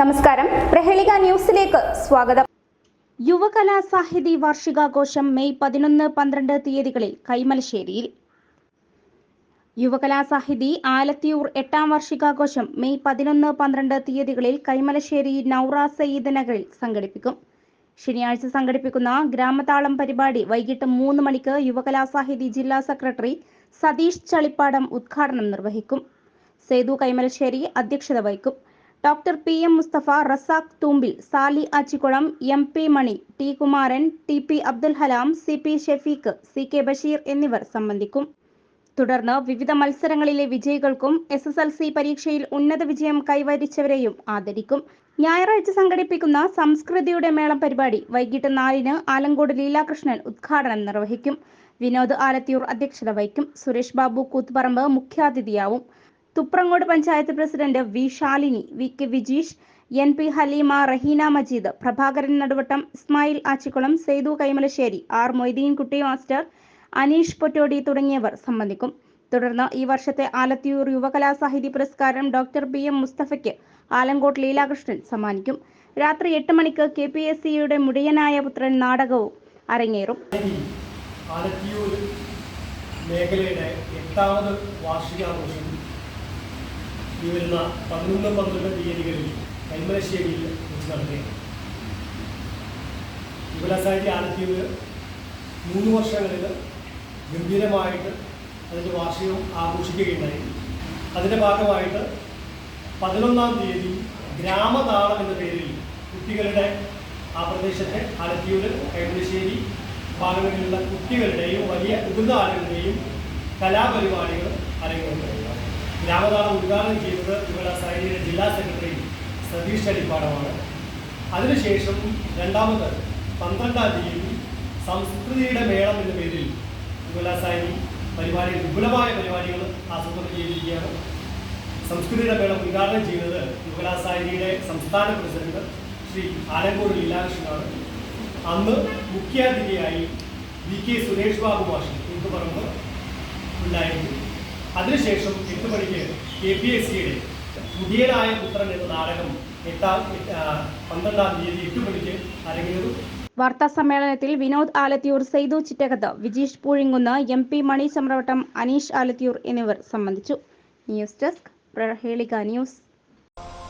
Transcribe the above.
നമസ്കാരം. പ്രഹേളിക ന്യൂസിലേക്ക് സ്വാഗതം. യുവകലാ സാഹിതി വാർഷികാഘോഷം മെയ് പതിനൊന്ന് പന്ത്രണ്ട് തീയതികളിൽ കൈമലശ്ശേരിയിൽ. യുവകലാ സാഹിതി ആലത്തിയൂർ എട്ടാം വാർഷികാഘോഷം മെയ് പതിനൊന്ന് പന്ത്രണ്ട് തീയതികളിൽ കൈമലശ്ശേരി നൌറ സയ്യിദ് നഗറിൽ സംഘടിപ്പിക്കും. ശനിയാഴ്ച സംഘടിപ്പിക്കുന്ന ഗ്രാമതാളം പരിപാടി വൈകിട്ട് മൂന്ന് മണിക്ക് യുവകലാ സാഹിതി ജില്ലാ സെക്രട്ടറി സതീഷ് ചളിപ്പാടം ഉദ്ഘാടനം നിർവഹിക്കും. സേതു കൈമലശ്ശേരി അധ്യക്ഷത വഹിക്കും. Doctor P M Musthafa Razak Thoombil Sali Achikkulam M P Mani T Kumaran T P Abdul Halam C P Shefeeq C K Basheer എന്നിവർ സംബന്ധിക്കും. തുടർന്ന് വിവിധ മത്സരങ്ങളിലെ വിജയികൾക്കും എസ് എസ് എൽ സി പരീക്ഷയിൽ ഉന്നത വിജയം കൈവരിച്ചവരെയും ആദരിക്കും. ഞായറാഴ്ച സംഘടിപ്പിക്കുന്ന സംസ്കൃതിയുടെ മേളം പരിപാടി വൈകിട്ട് നാലിന് ആലങ്കോട് ലീലാകൃഷ്ണൻ ഉദ്ഘാടനം നിർവഹിക്കും. വിനോദ് ആലത്തിയൂർ അധ്യക്ഷത വഹിക്കും. Suresh Babu Koothuparamba മുഖ്യാതിഥിയാവും. Thuprangode panchayat president V Shalini V K Vijeesh N P Haleema Raheena Majeed Prabhakaran Naduvattom Ismail Achikkulam Sethu Kaimalassery R Moideenkutty master Aneesh Pottody തുടങ്ങിയവർ സംബന്ധിക്കും. തുടർന്ന് ഈ വർഷത്തെ ആലത്തിയൂർ യുവകലാ സാഹിത്യ പുരസ്കാരം ഡോക്ടർ പി എം. മുസ്തഫയ്ക്ക് ആലങ്കോട്ട് ലീലാകൃഷ്ണൻ സമ്മാനിക്കും. രാത്രി എട്ട് മണിക്ക് കെ പി എസ് സിയുടെ മുടിയനായ പുത്രൻ നാടകവും അരങ്ങേറും. ആലത്തിയൂർ മേഖലയുടെ എട്ടാമത് വാർഷികാഘോഷം. ഈ വരുന്ന പതിനൊന്ന് പന്ത്രണ്ട് തീയതികളിൽ കൈമലശ്ശേരിയിൽ വെച്ച് നടത്തുകയാണ് യുവലസാരി ആലത്തിയവർ മൂന്ന് വർഷങ്ങളിൽ ഗംഭീരമായിട്ട് അതിന്റെ വാർഷികം ആഘോഷിക്കുകയുണ്ടായി. അതിന്റെ ഭാഗമായിട്ട് പതിനൊന്നാം തീയതി ഗ്രാമതാളം എന്ന പേരിൽ കുട്ടികളുടെ ആ പ്രദേശത്തെ ആലത്തിയൂർ കൈമലശ്ശേരി ഭാഗങ്ങളിലുള്ള കുട്ടികളുടെയും വലിയ മുതിർന്ന കലാപരിപാടികൾ അരങ്ങേറുന്നത് ഗ്രാമതാളം ഉദ്ഘാടനം ചെയ്തത് ഇവിടെ സൈനിക ജില്ലാ സെക്രട്ടറി സതീഷ് അടിപ്പാടമാണ്. അതിനുശേഷം രണ്ടാമത് പന്ത്രണ്ടാം തീയതി സംസ്കൃതിയുടെ മേളം എന്ന പേരിൽ ഗുലാസായി പരിപാടി വിപുലമായ പരിപാടികൾ ആസൂത്രണം ചെയ്തിരിക്കുകയാണ്. സംസ്കൃതിയുടെ മേളം ഉദ്ഘാടനം ചെയ്യുന്നത് യുവലാസായിയുടെ സംസ്ഥാന പ്രസിഡന്റ് ശ്രീ ആലങ്കൂർ ലീലാകൃഷ്ണനാണ്. അന്ന് മുഖ്യാതിഥിയായി വി കെ സുരേഷ് ബാബു മാഷി പറഞ്ഞ് ഉണ്ടായിരുന്നു. അതിനുശേഷം എട്ട് മണിക്ക് കെ പി എസ് സിയുടെ പുതിയനായ പുത്രൻ എന്ന നാടകം എട്ടാം പന്ത്രണ്ടാം തീയതി എട്ട് മണിക്ക് അരങ്ങേറും. വാർത്താ സമ്മേളനത്തിൽ വിനോദ് ആലത്തിയൂർ സെയ്തു ചിറ്റകത്ത് വിജീഷ് പൂഴിങ്കുന്ന് എം പി മണി ചമ്രവട്ടം അനീഷ് ആലത്തിയൂർ എന്നിവർ സംബന്ധിച്ചു. News desk Prahelika news.